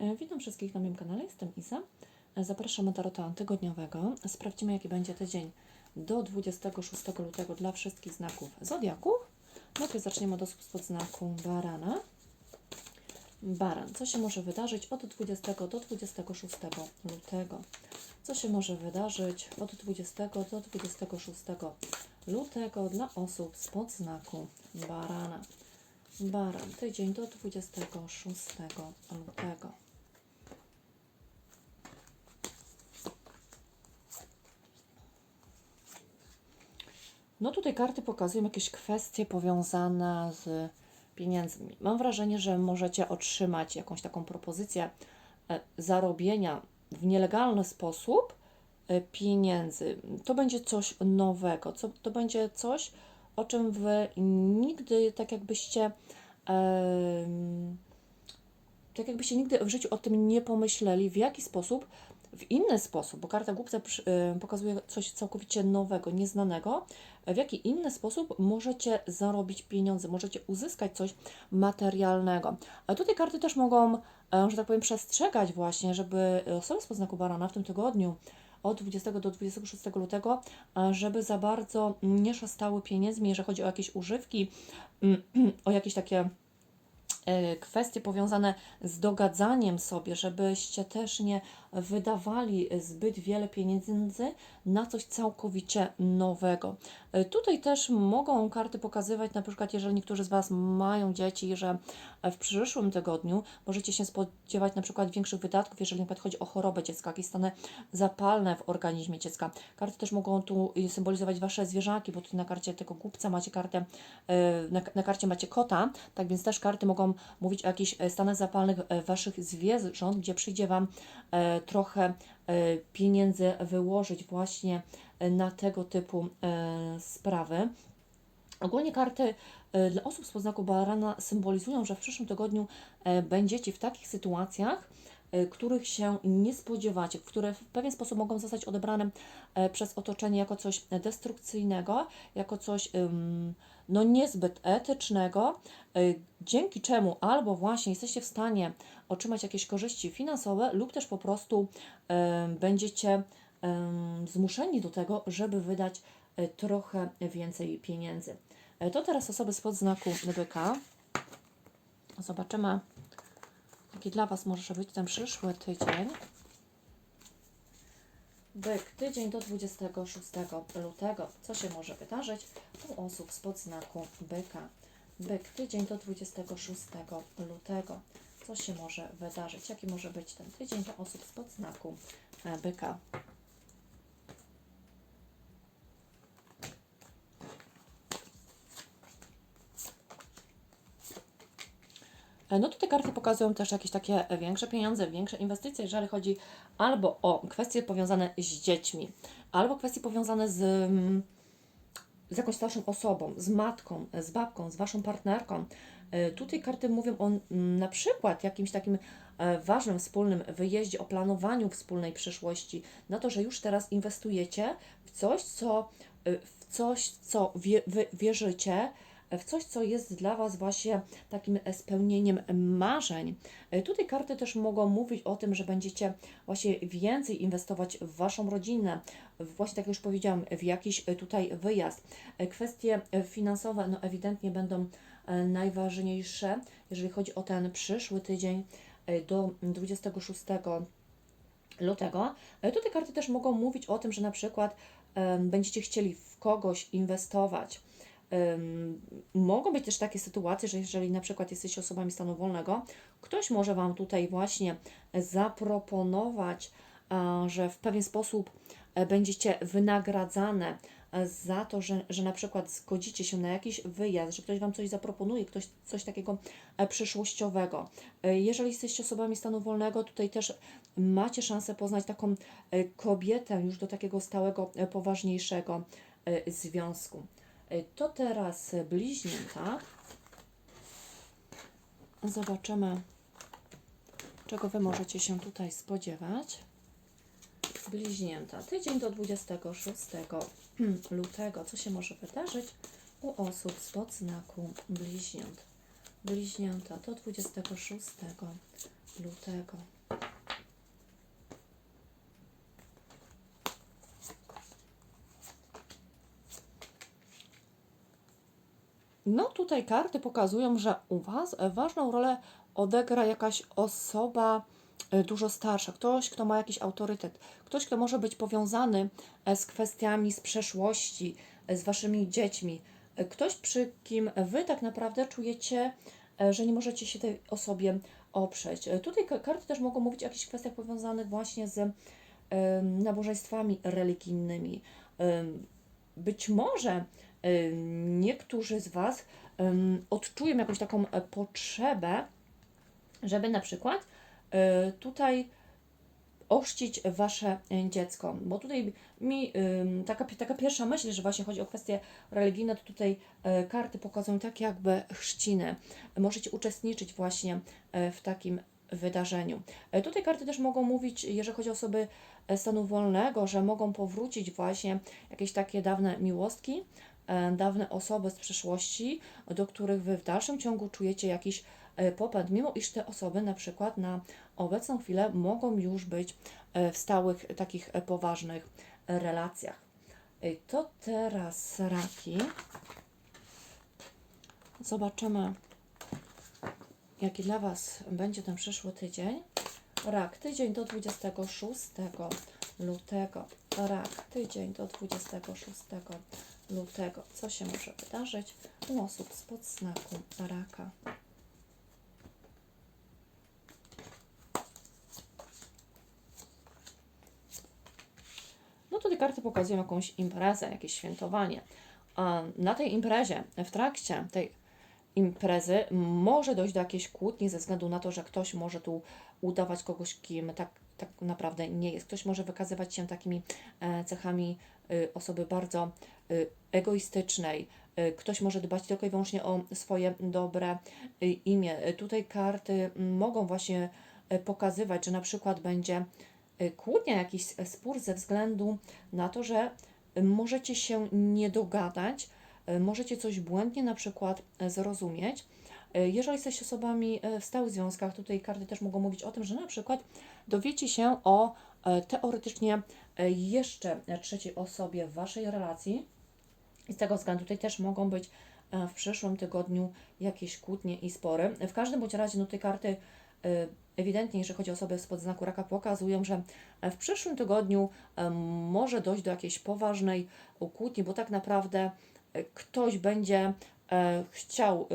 E, Witam wszystkich na moim kanale, jestem Isa. E, Zapraszamy do Tarota tygodniowego. Sprawdzimy, jaki będzie tydzień do 26 lutego dla wszystkich znaków Zodiaku. Najpierw zaczniemy od osób spod znaku Barana. Baran, co się może wydarzyć od 20 do 26 lutego? Co się może wydarzyć od 20 do 26 lutego dla osób spod znaku Barana? Baran, tydzień do 26 lutego. No tutaj karty pokazują jakieś kwestie powiązane z pieniędzmi. Mam wrażenie, że możecie otrzymać jakąś taką propozycję e, zarobienia w nielegalny sposób e, pieniędzy. To będzie coś nowego, co, to będzie coś, o czym Wy nigdy tak jakbyście tak jakbyście nigdy w życiu o tym nie pomyśleli, w jaki sposób, w inny sposób, bo karta głupca y, pokazuje coś całkowicie nowego, nieznanego, w jaki inny sposób możecie zarobić pieniądze, możecie uzyskać coś materialnego. Tutaj karty też mogą, e, że tak powiem, przestrzegać właśnie, żeby osoby z znaku barana w tym tygodniu od 20 do 26 lutego, e, żeby za bardzo nie szastały pieniędzmi, jeżeli chodzi o jakieś używki, o jakieś takie e, kwestie powiązane z dogadzaniem sobie, żebyście też nie wydawali zbyt wiele pieniędzy na coś całkowicie nowego. E, Tutaj też mogą karty pokazywać, na przykład, jeżeli niektórzy z Was mają dzieci, że w przyszłym tygodniu możecie się spodziewać na przykład większych wydatków, jeżeli na przykład chodzi o chorobę dziecka, jakieś stany zapalne w organizmie dziecka. Karty też mogą tu symbolizować Wasze zwierzaki, bo tutaj na karcie tego głupca macie kartę, y, na, na karcie macie kota, tak więc też karty mogą mówić o jakichś e, stanach zapalnych e, Waszych zwierząt, gdzie przyjdzie Wam e, trochę e, pieniędzy wyłożyć właśnie e, na tego typu e, sprawy. Ogólnie karty dla osób z poznaku barana symbolizują, że w przyszłym tygodniu będziecie w takich sytuacjach, których się nie spodziewacie, które w pewien sposób mogą zostać odebrane e, przez otoczenie jako coś destrukcyjnego, jako coś no niezbyt etycznego, e, dzięki czemu albo właśnie jesteście w stanie otrzymać jakieś korzyści finansowe lub też po prostu będziecie zmuszeni do tego, żeby wydać e, trochę więcej pieniędzy. E, To teraz osoby spod znaku byka. Zobaczymy, jaki dla Was może być ten przyszły tydzień. Byk, tydzień do 26 lutego. Co się może wydarzyć u osób spod znaku byka? Byk, tydzień do 26 lutego. Co się może wydarzyć? Jaki może być ten tydzień dla osób spod znaku byka? No tutaj karty pokazują też jakieś takie większe pieniądze, większe inwestycje, jeżeli chodzi albo o kwestie powiązane z dziećmi, albo kwestie powiązane z, mm, z jakąś starszą osobą, z matką, z babką, z waszą partnerką. E, Tutaj karty mówią o mm, na przykład jakimś takim e, ważnym wspólnym wyjeździe, o planowaniu wspólnej przyszłości, na to, że już teraz inwestujecie w coś, co, e, w coś, co wie, wierzycie, w coś, co jest dla Was właśnie takim spełnieniem marzeń. E, Tutaj karty też mogą mówić o tym, że będziecie właśnie więcej inwestować w Waszą rodzinę, właśnie tak jak już powiedziałam, w jakiś e, tutaj wyjazd. E, Kwestie finansowe, no ewidentnie będą najważniejsze, jeżeli chodzi o ten przyszły tydzień do 26 lutego. Tutaj karty też mogą mówić o tym, że na przykład będziecie chcieli w kogoś inwestować. Mogą być też takie sytuacje, że jeżeli na przykład jesteście osobami stanu wolnego, ktoś może Wam tutaj właśnie zaproponować, że w pewien sposób e, będziecie wynagradzane e, za to, że, że na przykład zgodzicie się na jakiś wyjazd, że ktoś Wam coś zaproponuje, ktoś coś takiego e, przyszłościowego. Jeżeli jesteście osobami stanu wolnego, tutaj też macie szansę poznać taką kobietę już do takiego stałego, poważniejszego związku. E, To teraz bliźnięta. Zobaczymy, czego Wy możecie się tutaj spodziewać. Bliźnięta. Tydzień do 26 lutego. Co się może wydarzyć u osób spod znaku bliźniąt? Bliźnięta do 26 lutego. No tutaj karty pokazują, że u Was ważną rolę odegra jakaś osoba e, dużo starsza, ktoś, kto ma jakiś autorytet, ktoś, kto może być powiązany e, z kwestiami z przeszłości, e, z Waszymi dziećmi, ktoś, przy kim Wy tak naprawdę czujecie, że nie możecie się tej osobie oprzeć. Tutaj ka- karty też mogą mówić o jakichś kwestiach powiązanych właśnie z nabożeństwami religijnymi. Być może niektórzy z Was odczują jakąś taką e, potrzebę, żeby na przykład e, tutaj ochrzcić Wasze dziecko, bo tutaj mi taka, taka pierwsza myśl, że właśnie chodzi o kwestie religijne, to tutaj e, karty pokazują tak jakby chrzciny. Możecie uczestniczyć właśnie w takim wydarzeniu. Tutaj karty też mogą mówić, jeżeli chodzi o osoby stanu wolnego, że mogą powrócić właśnie jakieś takie dawne miłostki, dawne osoby z przeszłości, do których Wy w dalszym ciągu czujecie jakiś e, popęd, mimo iż te osoby na przykład na obecną chwilę mogą już być e, w stałych, takich e, poważnych e, relacjach. E, To teraz raki. Zobaczymy, jaki dla Was będzie ten przyszły tydzień. Rak, tydzień do 26 lutego. Rak, tydzień do 26 lutego. Co się może wydarzyć u osób spod znaku raka? No tutaj karty pokazują jakąś imprezę, jakieś świętowanie. A na tej imprezie, w trakcie tej imprezy może dojść do jakiejś kłótni ze względu na to, że ktoś może tu udawać kogoś, kim tak, tak naprawdę nie jest. Ktoś może wykazywać się takimi e, cechami y, osoby bardzo egoistycznej. Y, Ktoś może dbać tylko i wyłącznie o swoje dobre y, imię. Y, Tutaj karty mogą właśnie y, pokazywać, że na przykład będzie y, kłótnia, jakiś spór ze względu na to, że y, możecie się nie dogadać, y, możecie coś błędnie na przykład y, zrozumieć. Y, Jeżeli jesteście osobami y, w stałych związkach, tutaj karty też mogą mówić o tym, że na przykład dowiecie się o teoretycznie jeszcze trzeciej osobie w Waszej relacji i z tego względu tutaj też mogą być e, w przyszłym tygodniu jakieś kłótnie i spory. W każdym bądź razie no, te karty e, ewidentnie, jeżeli chodzi o osoby spod znaku raka, pokazują, że e, w przyszłym tygodniu może dojść do jakiejś poważnej kłótni, bo tak naprawdę ktoś będzie chciał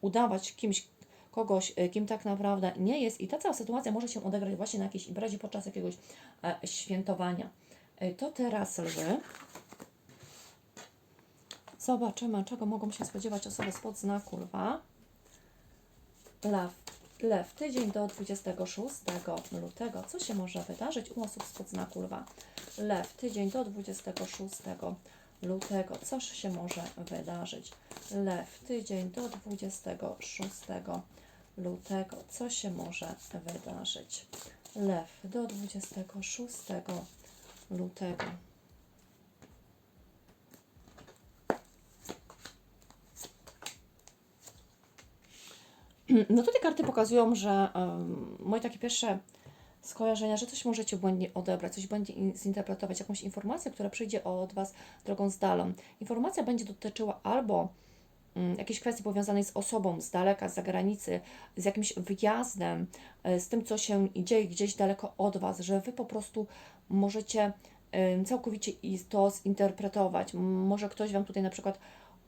udawać kimś, kogoś, kim tak naprawdę nie jest i ta cała sytuacja może się odegrać właśnie na jakiejś imprezie podczas jakiegoś świętowania. To teraz lwy. Zobaczymy, czego mogą się spodziewać osoby spod znaku lwa. Lew. Lew, tydzień do 26 lutego. Co się może wydarzyć u osób spod znaku lwa? Lew, tydzień do 26 lutego. Coż się może wydarzyć? Lew, tydzień do 26 lutego. Co się może wydarzyć? Lew, do 26 lutego. No tutaj karty pokazują, że um, moje takie pierwsze skojarzenia, że coś możecie błędnie odebrać, coś błędnie in- zinterpretować, jakąś informację, która przyjdzie od Was drogą z dalą. Informacja będzie dotyczyła albo mm, jakiejś kwestii powiązanej z osobą z daleka, z zagranicy, z jakimś wyjazdem, e, z tym, co się dzieje gdzieś daleko od Was, że Wy po prostu możecie em, całkowicie to zinterpretować. Może ktoś Wam tutaj na przykład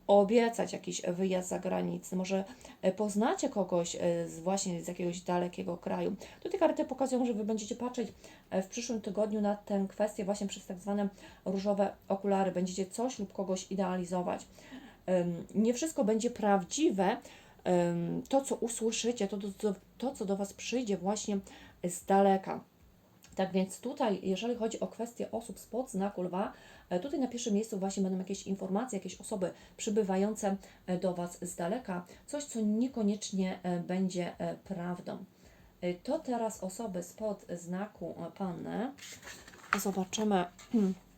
obiecać jakiś wyjazd za granicę, może e, poznacie kogoś e, z właśnie z jakiegoś dalekiego kraju. Tutaj karty pokazują, że Wy będziecie patrzeć e, w przyszłym tygodniu na tę kwestię właśnie przez tak zwane różowe okulary. Będziecie coś lub kogoś idealizować. Nie wszystko będzie prawdziwe. To, co usłyszycie, to, to, to, co do Was przyjdzie właśnie z daleka. Tak więc tutaj, jeżeli chodzi o kwestię osób spod znaku lwa, tutaj na pierwszym miejscu właśnie będą jakieś informacje, jakieś osoby przybywające e, do Was z daleka, coś, co niekoniecznie e, będzie e, prawdą. E, To teraz osoby spod znaku e, Panny. Zobaczymy,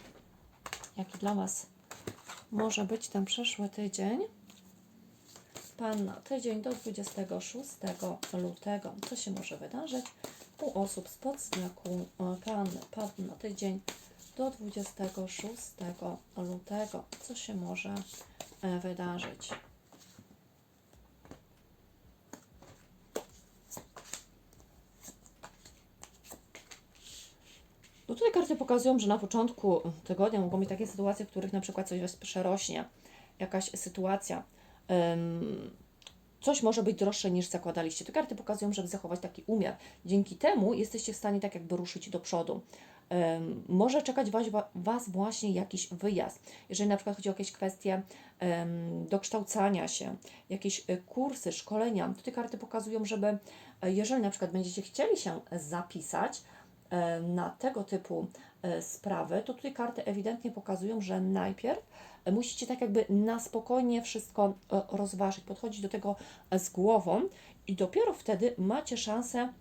jaki dla Was może być ten przyszły tydzień. Panna, tydzień do 26 lutego. Co się może wydarzyć u osób spod znaku e, Panny? Panna, tydzień do 26 lutego. Co się może e, wydarzyć? No tutaj karty pokazują, że na początku tygodnia mogą być takie sytuacje, w których na przykład coś przerośnie, jakaś sytuacja, coś może być droższe niż zakładaliście. Te karty pokazują, żeby zachować taki umiar. Dzięki temu jesteście w stanie tak jakby ruszyć do przodu. Może czekać was, właśnie jakiś wyjazd. Jeżeli na przykład chodzi o jakieś kwestie dokształcania się, jakieś y, kursy, szkolenia, to te karty pokazują, żeby y, jeżeli na przykład będziecie chcieli się zapisać, e, na tego typu e, sprawy, to tutaj karty ewidentnie pokazują, że najpierw e, musicie tak jakby na spokojnie wszystko e, rozważyć, podchodzić do tego e, z głową i dopiero wtedy macie szansę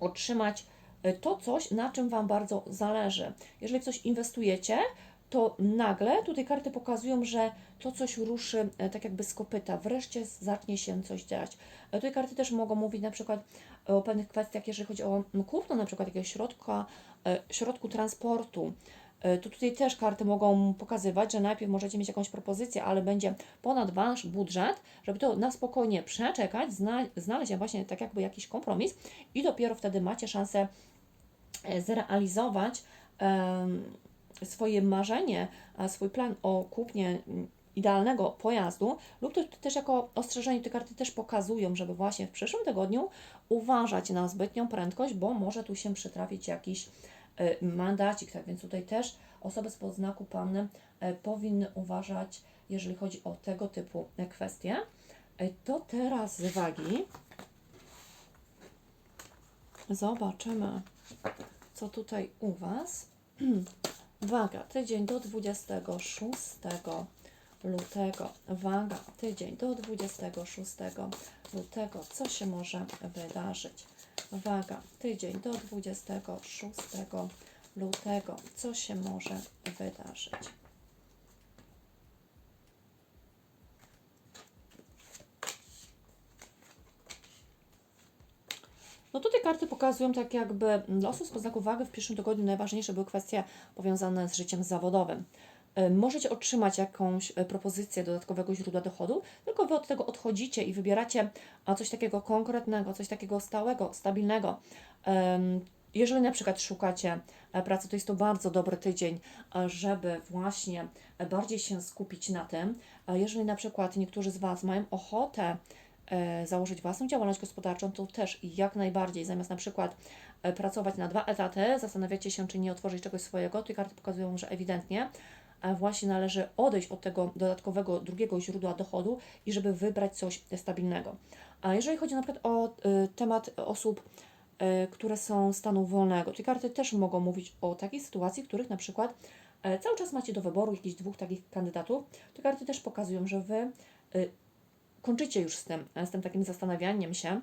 otrzymać e, to coś, na czym Wam bardzo zależy. Jeżeli coś inwestujecie, to nagle tutaj karty pokazują, że to coś ruszy e, tak jakby z kopyta, wreszcie zacznie się coś dziać. E, Tutaj karty też mogą mówić na przykład o pewnych kwestiach, jeżeli chodzi o mm, kupno na przykład jakiegoś środka, środku transportu. To tutaj też karty mogą pokazywać, że najpierw możecie mieć jakąś propozycję, ale będzie ponad Wasz budżet, żeby to na spokojnie przeczekać, zna, znaleźć właśnie tak jakby jakiś kompromis i dopiero wtedy macie szansę zrealizować em, swoje marzenie, swój plan o kupnie mm, idealnego pojazdu, lub to też jako ostrzeżenie te karty też pokazują, żeby właśnie w przyszłym tygodniu uważać na zbytnią prędkość, bo może tu się przytrafić jakiś e, mandacik, tak więc tutaj też osoby spod znaku Panny e, powinny uważać, jeżeli chodzi o tego typu e, kwestie. E, To teraz z wagi zobaczymy, co tutaj u Was. Waga, tydzień do 26 lutego. Waga, tydzień do 26 lutego. Co się może wydarzyć? Waga, tydzień do 26 lutego. Co się może wydarzyć? No tutaj karty pokazują tak jakby dla osób spod znaku wagi w pierwszym tygodniu najważniejsze były kwestie powiązane z życiem zawodowym. Y, Możecie otrzymać jakąś y, propozycję dodatkowego źródła dochodu, tylko Wy od tego odchodzicie i wybieracie coś takiego konkretnego, coś takiego stałego, stabilnego. Jeżeli na przykład szukacie e, pracy, to jest to bardzo dobry tydzień, e, żeby właśnie e, bardziej się skupić na tym. Jeżeli na przykład niektórzy z Was mają ochotę e, założyć własną działalność gospodarczą, to też jak najbardziej, zamiast na przykład e, pracować na dwa etaty, zastanawiacie się, czy nie otworzyć czegoś swojego, te karty pokazują, że ewidentnie e, właśnie należy odejść od tego dodatkowego drugiego źródła dochodu i żeby wybrać coś stabilnego. A jeżeli chodzi na przykład o e, temat osób, e, które są stanu wolnego, te karty też mogą mówić o takiej sytuacji, w których na przykład e, cały czas macie do wyboru jakichś dwóch takich kandydatów. Te karty też pokazują, że Wy e, kończycie już z tym, z tym takim zastanawianiem się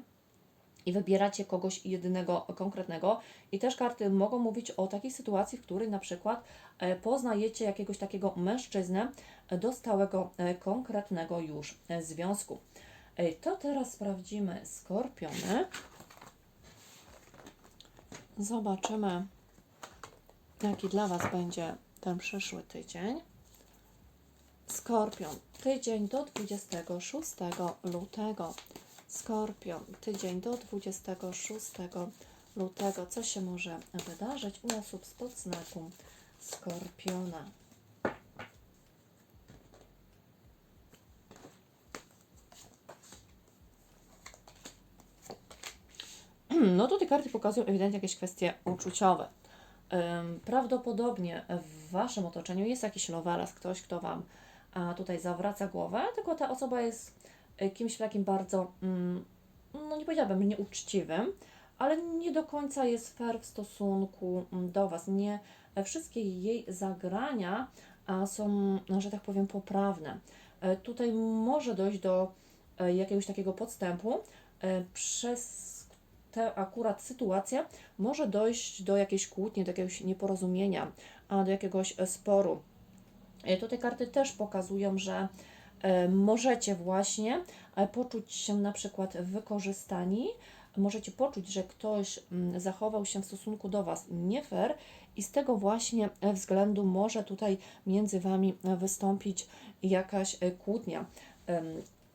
i wybieracie kogoś jedynego, konkretnego. I też karty mogą mówić o takiej sytuacji, w której na przykład e, poznajecie jakiegoś takiego mężczyznę e, do stałego, e, konkretnego już związku. To teraz sprawdzimy skorpiony. Zobaczymy, jaki dla Was będzie ten przyszły tydzień. Skorpion, tydzień do 26 lutego. Skorpion, tydzień do 26 lutego. Co się może wydarzyć u osób spod znaku Skorpiona? No to te karty pokazują ewidentnie jakieś kwestie uczuciowe. Prawdopodobnie w Waszym otoczeniu jest jakiś lovelas, ktoś, kto Wam tutaj zawraca głowę, tylko ta osoba jest y, kimś takim bardzo, mm, no nie powiedziałabym nieuczciwym, ale nie do końca jest fair w stosunku mm, do Was. Nie e, wszystkie jej zagrania są, że tak powiem, poprawne. E, Tutaj może dojść do e, jakiegoś takiego podstępu, e, przez tę akurat sytuację może dojść do jakiejś kłótni, do jakiegoś nieporozumienia, do jakiegoś e, sporu. E, Tutaj karty też pokazują, że e, możecie właśnie e, poczuć się na przykład wykorzystani, możecie poczuć, że ktoś mm, zachował się w stosunku do Was nie fair i z tego właśnie względu może tutaj między Wami wystąpić jakaś kłótnia.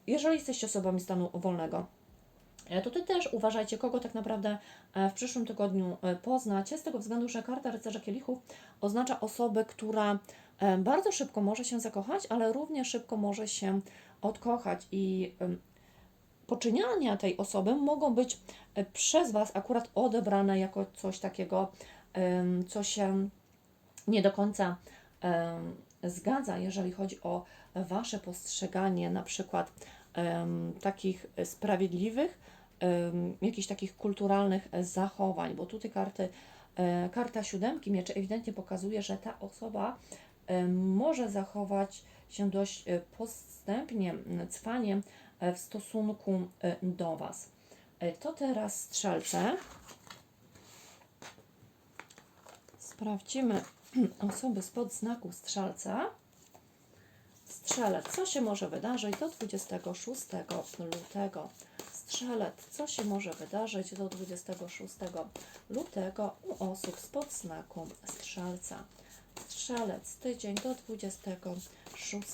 Jeżeli jesteście osobami stanu wolnego, E, Tutaj też uważajcie, kogo tak naprawdę w przyszłym tygodniu poznacie, z tego względu, że karta rycerza kielichów oznacza osobę, która bardzo szybko może się zakochać, ale równie szybko może się odkochać i poczyniania tej osoby mogą być e, przez Was akurat odebrane jako coś takiego, co się nie do końca zgadza, jeżeli chodzi o Wasze postrzeganie na przykład takich sprawiedliwych, jakichś takich kulturalnych zachowań, bo tutaj karty, e, karta siódemki mieczy ewidentnie pokazuje, że ta osoba może zachować się dość e, postępnie, cwanie e, w stosunku e, do Was. E, To teraz strzelce. Sprawdzimy osoby spod znaku strzelca. Strzelec, co się może wydarzyć do 26 lutego? Strzelec, co się może wydarzyć do 26 lutego u osób spod znaku strzelca? Strzelec, tydzień do 26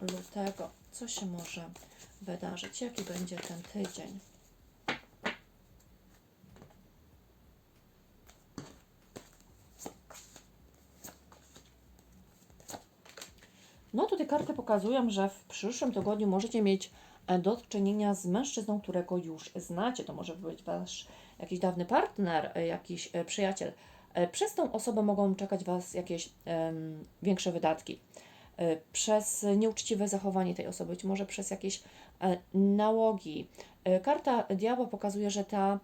lutego. Co się może wydarzyć? Jaki będzie ten tydzień? No tutaj karty pokazują, że w przyszłym tygodniu możecie mieć e, do czynienia z mężczyzną, którego już znacie. To może być wasz jakiś dawny partner, e, jakiś e, przyjaciel. E, Przez tą osobę mogą czekać Was jakieś większe wydatki. E, Przez nieuczciwe zachowanie tej osoby, być może przez jakieś e, nałogi. Karta diabła pokazuje, że ta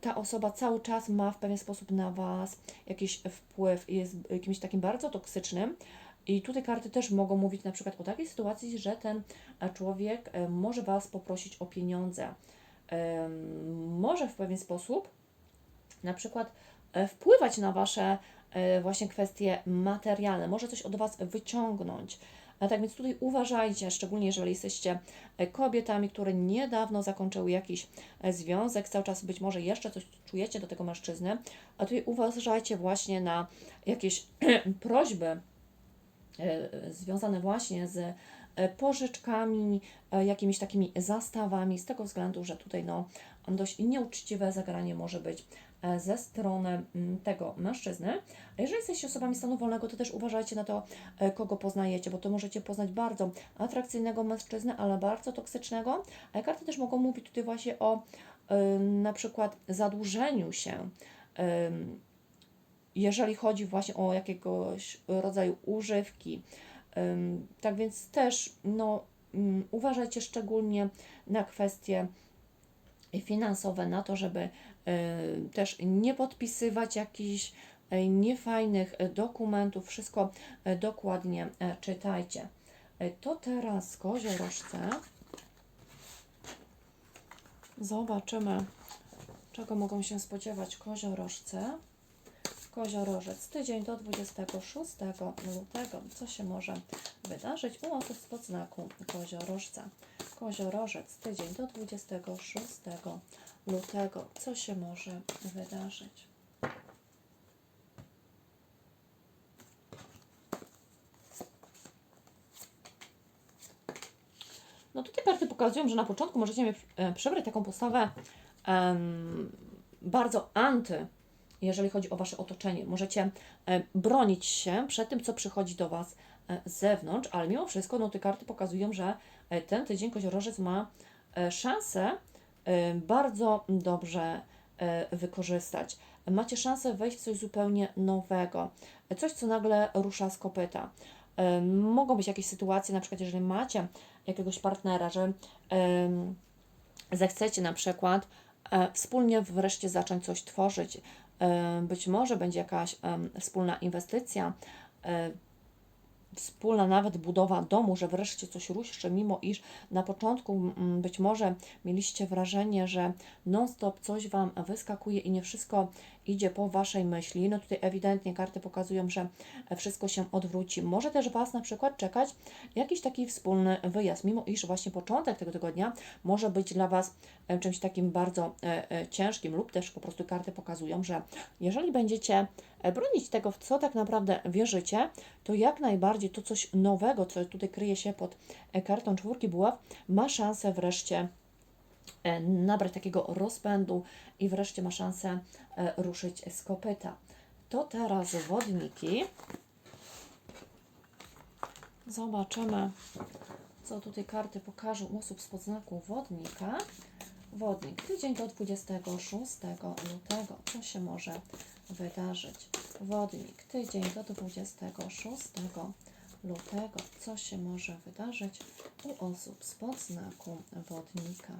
ta osoba cały czas ma w pewien sposób na Was jakiś wpływ i jest jakimś takim bardzo toksycznym. I tutaj karty też mogą mówić na przykład o takiej sytuacji, że ten człowiek może Was poprosić o pieniądze. Może w pewien sposób na przykład wpływać na Wasze e, właśnie kwestie materialne, może coś od Was wyciągnąć. A tak więc tutaj uważajcie, szczególnie jeżeli jesteście e, kobietami, które niedawno zakończyły jakiś e, związek, cały czas być może jeszcze coś czujecie do tego mężczyzny, a tutaj uważajcie właśnie na jakieś prośby e, związane właśnie z e, pożyczkami, e, jakimiś takimi zastawami, z tego względu, że tutaj no, dość nieuczciwe zagranie może być e, ze strony mm, tego mężczyzny. A jeżeli jesteście osobami stanu wolnego, to też uważajcie na to, e, kogo poznajecie, bo to możecie poznać bardzo atrakcyjnego mężczyznę, ale bardzo toksycznego. A karty też mogą mówić tutaj właśnie o e, na przykład zadłużeniu się. jeżeli chodzi właśnie o jakiegoś rodzaju używki. Tak więc też no, mm, uważajcie szczególnie na kwestie finansowe, na to, żeby też nie podpisywać jakichś y, niefajnych y, dokumentów. Wszystko dokładnie czytajcie. To teraz koziorożce. Zobaczymy, czego mogą się spodziewać koziorożce. Koziorożec, tydzień do 26 lutego. Co się może wydarzyć u osób spod znaku koziorożca? Koziorożec, tydzień do 26 lutego. Co się może wydarzyć? No tutaj karty pokazują, że na początku możecie mieć, taką postawę bardzo anty, jeżeli chodzi o Wasze otoczenie. Możecie e, bronić się przed tym, co przychodzi do Was e, z zewnątrz, ale mimo wszystko no, te karty pokazują, że e, ten tydzień koziorożec ma szansę bardzo dobrze e, wykorzystać. Macie szansę wejść w coś zupełnie nowego, coś, co nagle rusza z kopyta. E, Mogą być jakieś sytuacje, na przykład jeżeli macie jakiegoś partnera, że zechcecie na przykład e, wspólnie wreszcie zacząć coś tworzyć. E, być może będzie jakaś wspólna inwestycja, e, wspólna nawet budowa domu, że wreszcie coś ruszy, mimo iż na początku mm, być może mieliście wrażenie, że non-stop coś Wam wyskakuje i nie wszystko idzie po Waszej myśli. No tutaj ewidentnie karty pokazują, że wszystko się odwróci. Może też Was na przykład czekać jakiś taki wspólny wyjazd, mimo iż właśnie początek tego tygodnia może być dla Was e, czymś takim bardzo e, e, ciężkim lub też po prostu karty pokazują, że jeżeli będziecie bronić tego, w co tak naprawdę wierzycie, to jak najbardziej to coś nowego, co tutaj kryje się pod kartą czwórki buław, ma szansę wreszcie nabrać takiego rozpędu i wreszcie ma szansę ruszyć z kopyta. To teraz wodniki. Zobaczymy, co tutaj karty pokażą osób z podznaku wodnika. Wodnik, tydzień do 26 lutego. Co się może wydarzyć? Wodnik, tydzień do 26 lutego. Co się może wydarzyć u osób z podznaku wodnika?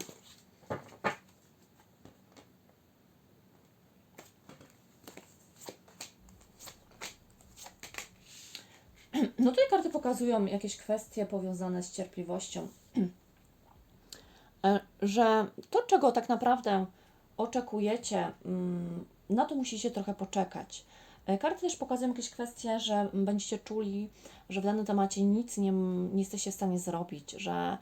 No tutaj karty pokazują jakieś kwestie powiązane z cierpliwością. Że to, czego tak naprawdę oczekujecie, mm, na to musicie trochę poczekać. E, karty też pokazują jakieś kwestie, że będziecie czuli, że w danym temacie nic nie, nie jesteście w stanie zrobić, że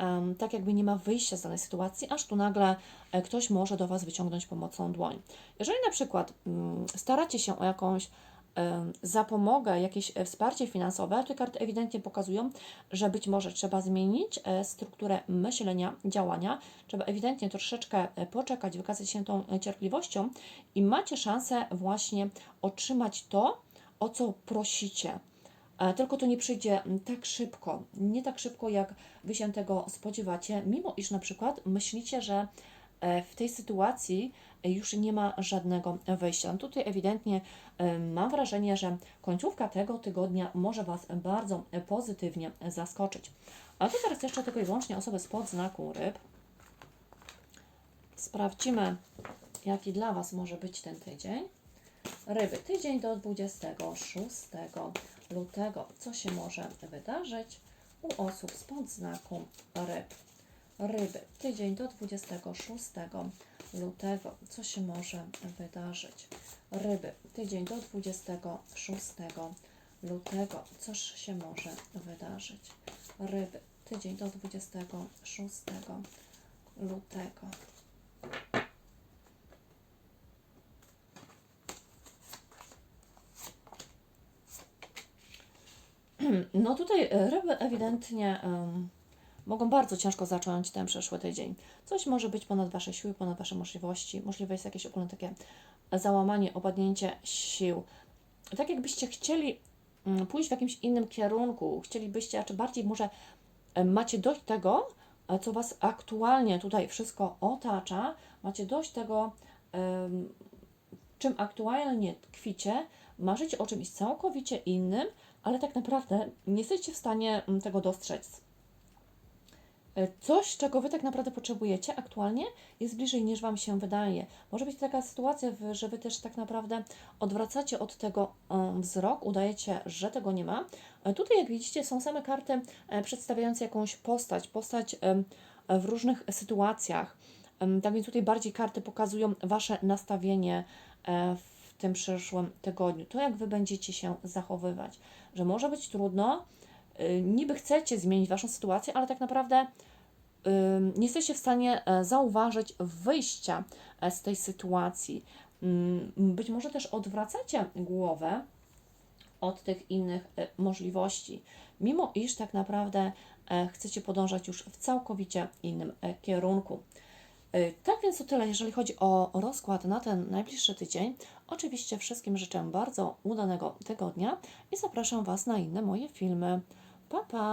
um, tak jakby nie ma wyjścia z danej sytuacji, aż tu nagle e, ktoś może do Was wyciągnąć pomocą dłoń. Jeżeli na przykład um, staracie się o jakąś zapomogę, jakieś e, wsparcie finansowe, te karty ewidentnie pokazują, że być może trzeba zmienić e, strukturę myślenia, działania, trzeba ewidentnie troszeczkę e, poczekać, wykazać się tą cierpliwością i macie szansę właśnie otrzymać to, o co prosicie. Tylko to nie przyjdzie tak szybko, nie tak szybko, jak Wy się tego spodziewacie, mimo iż na przykład myślicie, że w tej sytuacji już nie ma żadnego wyjścia. Tutaj ewidentnie mam wrażenie, że końcówka tego tygodnia może Was bardzo pozytywnie zaskoczyć. A to teraz jeszcze tylko i wyłącznie osoby spod znaku ryb. Sprawdzimy, jaki dla Was może być ten tydzień. Ryby, tydzień do 26 lutego. Co się może wydarzyć u osób spod znaku ryb? Ryby, tydzień do 26 lutego. Co się może wydarzyć? Ryby, tydzień do 26 lutego. Cóż się może wydarzyć? Ryby, tydzień do 26 lutego. No tutaj ryby ewidentnie um, mogą bardzo ciężko zacząć ten przeszły tydzień. Coś może być ponad Wasze siły, ponad Wasze możliwości. Możliwe jest jakieś ogólne takie załamanie, opadnięcie sił. Tak jakbyście chcieli mm, pójść w jakimś innym kierunku, chcielibyście, czy bardziej może macie dość tego, co Was aktualnie tutaj wszystko otacza, macie dość tego, czym aktualnie tkwicie, marzycie o czymś całkowicie innym, ale tak naprawdę nie jesteście w stanie mm, tego dostrzec. E, coś, czego Wy tak naprawdę potrzebujecie aktualnie, jest bliżej niż Wam się wydaje. Może być taka sytuacja, że Wy też tak naprawdę odwracacie od tego wzrok, udajecie, że tego nie ma. E, tutaj, jak widzicie, są same karty e, przedstawiające jakąś postać, postać w różnych sytuacjach. Tak więc tutaj bardziej karty pokazują Wasze nastawienie w tym przyszłym tygodniu. To, jak Wy będziecie się zachowywać. Że może być trudno, niby chcecie zmienić Waszą sytuację, ale tak naprawdę nie jesteście w stanie e, zauważyć wyjścia e, z tej sytuacji. Być może też odwracacie głowę od tych innych e, możliwości, mimo iż tak naprawdę chcecie podążać już w całkowicie innym kierunku. Tak więc to tyle, jeżeli chodzi o rozkład na ten najbliższy tydzień. Oczywiście wszystkim życzę bardzo udanego tygodnia i zapraszam Was na inne moje filmy. Па-па!